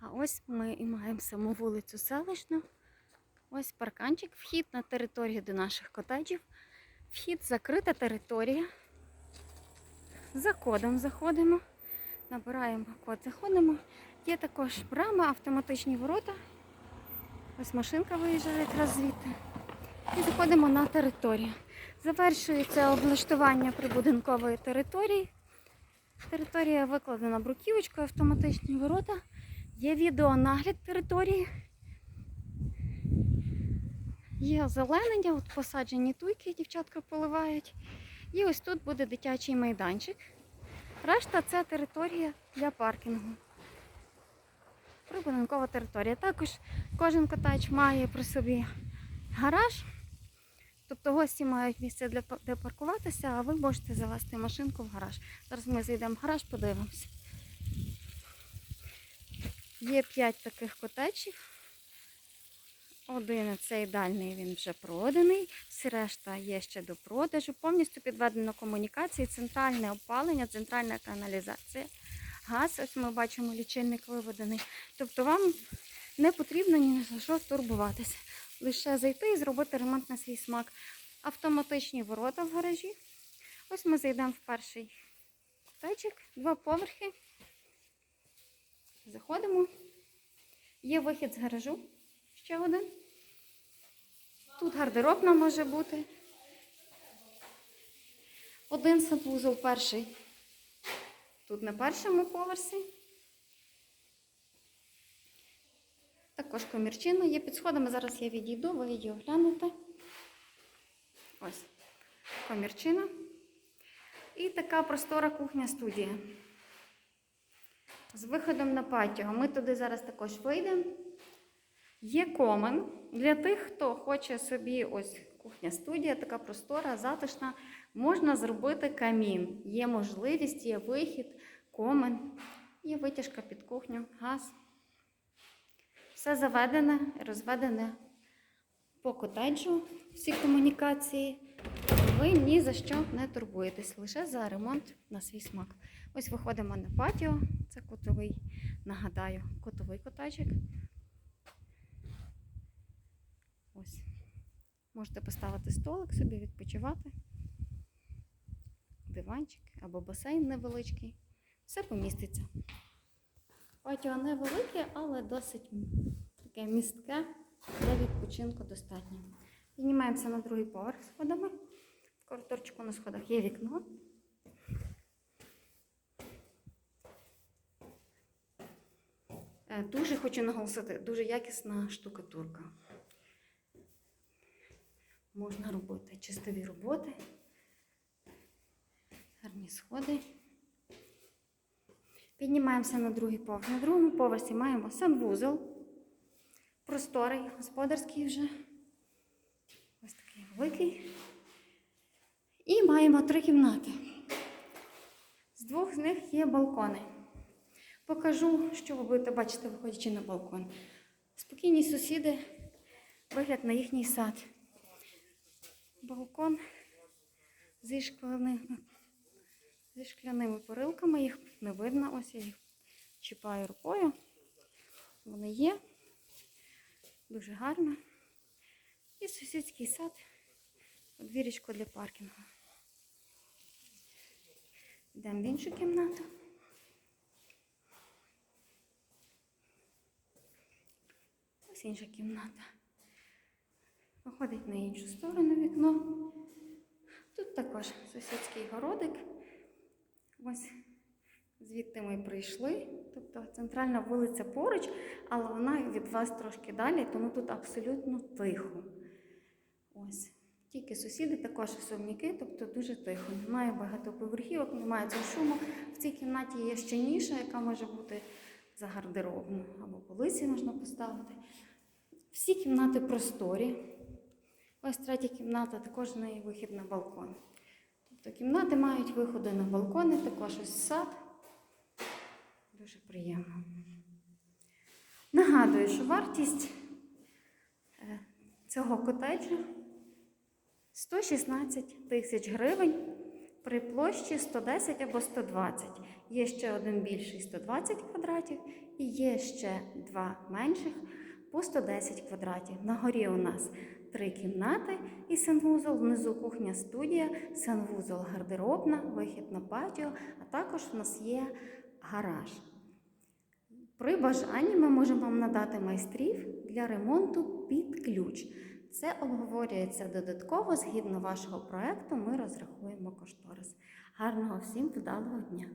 А ось ми і маємо саму вулицю селищну. Ось парканчик, вхід на територію до наших котеджів. Вхід закрита територія. За кодом заходимо. Набираємо код, заходимо. Є також брама, автоматичні ворота. Ось машинка виїжджає якраз звідти. І заходимо на територію. Завершується облаштування прибудинкової території. Територія викладена бруківочкою, автоматичні ворота. Є відеонагляд території. Є озеленення, от посаджені туйки, дівчатка поливають. І ось тут буде дитячий майданчик. Решта це територія для паркінгу. Прибудинкова територія. Також кожен котач має при собі гараж. Тобто гості мають місце для де паркуватися, а ви можете завести машинку в гараж. Зараз ми зайдемо в гараж, подивимося. Є п'ять таких котечів. Один цей дальний він вже проданий, всі решта є ще до продажу. Повністю підведено комунікації, центральне опалення, центральна каналізація, газ. Ось ми бачимо, лічильник виведений. Тобто вам не потрібно ні за що турбуватися. Лише зайти і зробити ремонт на свій смак. Автоматичні ворота в гаражі. Ось ми зайдемо в перший котечик, два поверхи. Заходимо. Є вихід з гаражу. Ще один. Тут гардеробна може бути. Один санвузол перший. Тут на першому поверсі. Також комірчина є під сходами. Зараз я відійду, ви її оглянете. Ось комірчина. І така простора кухня-студія. З виходом на патіо. Ми туди зараз також вийдемо. Є комен для тих, хто хоче собі ось кухня-студія, така простора, затишна. Можна зробити камін. Є можливість, є вихід, комен, є витяжка під кухню, газ. Все заведене, розведене по котеджу, всі комунікації. Ви ні за що не турбуєтесь, лише за ремонт на свій смак. Ось виходимо на патіо, це котовий, нагадаю, котовий котечик. Ось. Можете поставити столик собі, відпочивати, диванчик або басейн невеличкий. Все поміститься. Патіо невелике, але досить таке містке для відпочинку достатньо. Піднімаємося на другий поверх сходами. Коридорчику на сходах є вікно. Е, Дуже хочу наголосити, дуже якісна штукатурка. Можна робити чистові роботи, гарні сходи. Піднімаємося на другий поверх. На другому поверсі маємо санвузол, просторий, господарський вже. Ось такий великий. І маємо три кімнати. З двох з них є балкони. Покажу, що ви будете бачити, виходячи на балкон. Спокійні сусіди, вигляд на їхній сад. Балкон зі шкляними, зі шкляними порилками, їх не видно, ось я їх чіпаю рукою. Вони є. Дуже гарно. І сусідський сад, подвір'ячко для паркінгу. Йдемо в іншу кімнату. Ось інша кімната. Виходить на іншу сторону вікно. Тут також сусідський городик. Ось звідти ми прийшли. Тобто центральна вулиця поруч, але вона від вас трошки далі, тому тут абсолютно тихо. Ось. Тільки сусіди також особняки, тобто дуже тихо. Немає багатоповерхівок, немає цього шуму. В цій кімнаті є ще ніша, яка може бути за гардеробну або полиці можна поставити. Всі кімнати просторі. Ось третя кімната, також в неї вихід на балкон. Тобто кімнати мають виходи на балкони, також ось сад. Дуже приємно. Нагадую, що вартість е, цього котеджу 116 тисяч гривень при площі 110 або 120. Є ще один більший 120 квадратів і є ще два менших по 110 квадратів. На горі у нас три кімнати і санвузол, внизу кухня студія, санвузол гардеробна, вихід на патіо, а також у нас є гараж. При бажанні ми можемо вам надати майстрів для ремонту під ключ. Це обговорюється додатково. Згідно вашого проекту, ми розрахуємо кошторис. Гарного всім вдалого дня!